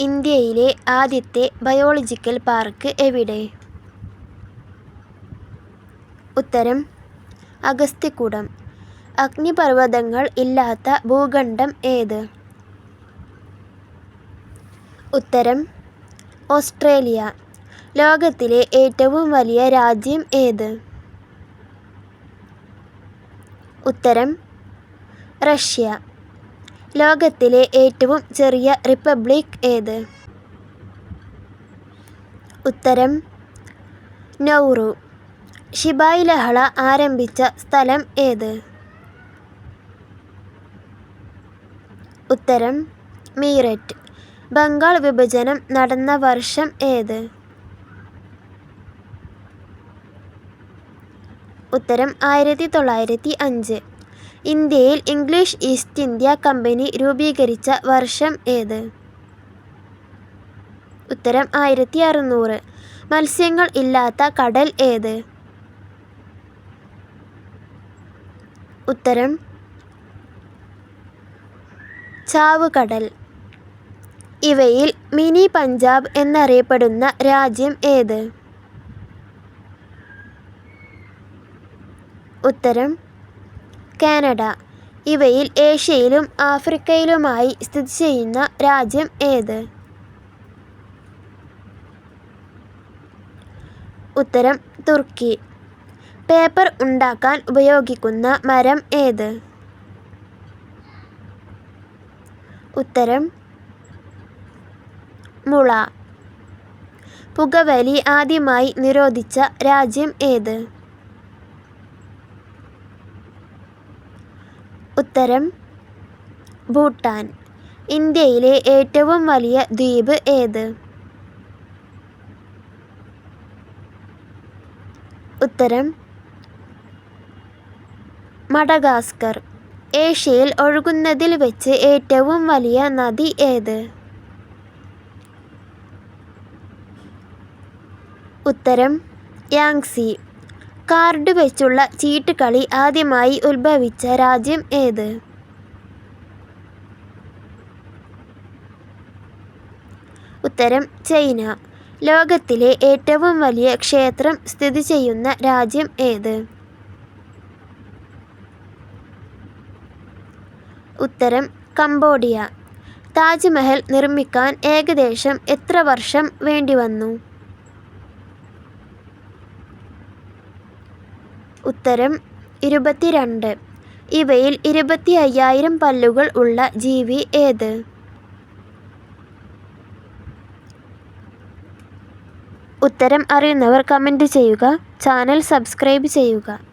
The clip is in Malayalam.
ഇന്ത്യയിലെ ആദ്യത്തെ ബയോളജിക്കൽ പാർക്ക് എവിടെ? ഉത്തരം അഗസ്ത്യകൂടം. അഗ്നിപർവതങ്ങൾ ഇല്ലാത്ത ഭൂഖണ്ഡം ഏത്? ഉത്തരം ഓസ്ട്രേലിയ. ലോകത്തിലെ ഏറ്റവും വലിയ രാജ്യം ഏത്? ഉത്തരം റഷ്യ. ലോകത്തിലെ ഏറ്റവും ചെറിയ റിപ്പബ്ലിക് ഏത്? ഉത്തരം നൗറു. ഷിബായ് ലഹള ആരംഭിച്ച സ്ഥലം ഏത്? ഉത്തരം മീററ്റ്. ബംഗാൾ വിഭജനം നടന്ന വർഷം ഏത്? ഉത്തരം ആയിരത്തി തൊള്ളായിരത്തി അഞ്ച്. ഇന്ത്യയിൽ ഇംഗ്ലീഷ് ഈസ്റ്റ് ഇന്ത്യ കമ്പനി രൂപീകരിച്ച വർഷം ഏത്? ഉത്തരം ആയിരത്തി അറുനൂറ്. മത്സ്യങ്ങൾ ഇല്ലാത്ത കടൽ ഏത്? ഉത്തരം ചാവുകടൽ. ഇവയിൽ മിനി പഞ്ചാബ് എന്നറിയപ്പെടുന്ന രാജ്യം ഏത്? ഉത്തരം കാനഡ. ഇവയിൽ ഏഷ്യയിലും ആഫ്രിക്കയിലുമായി സ്ഥിതി ചെയ്യുന്ന രാജ്യം ഏത്? ഉത്തരം തുർക്കി. പേപ്പർ ഉണ്ടാക്കാൻ ഉപയോഗിക്കുന്ന മരം ഏത്? ഉത്തരം മുള. പുകവലി ആദ്യമായി നിരോധിച്ച രാജ്യം ഏത്? ഉത്തരം ഭൂട്ടാൻ. ഇന്ത്യയിലെ ഏറ്റവും വലിയ ദ്വീപ് ഏത്? ഉത്തരം മഡഗാസ്കർ. ഏഷ്യയിൽ ഒഴുകുന്നതിൽ വെച്ച് ഏറ്റവും വലിയ നദി ഏത്? ഉത്തരം യാങ്സി. കാർഡ് വെച്ചുള്ള ചീട്ട് കളി ആദ്യമായി ഉത്ഭവിച്ച രാജ്യം ഏത്? ഉത്തരം ചൈന. ലോകത്തിലെ ഏറ്റവും വലിയ ക്ഷേത്രം സ്ഥിതി ചെയ്യുന്ന രാജ്യം ഏത്? ഉത്തരം കംബോഡിയ. താജ്മഹൽ നിർമ്മിക്കാൻ ഏകദേശം എത്ര വർഷം വേണ്ടിവന്നു? ഉത്തരം ഇരുപത്തിരണ്ട്. ഇവയിൽ ഇരുപത്തി അയ്യായിരം പല്ലുകൾ ഉള്ള ജീവി ഏത്? ഉത്തരം അറിയുന്നവർ കമന്റ് ചെയ്യുക. ചാനൽ സബ്സ്ക്രൈബ് ചെയ്യുക.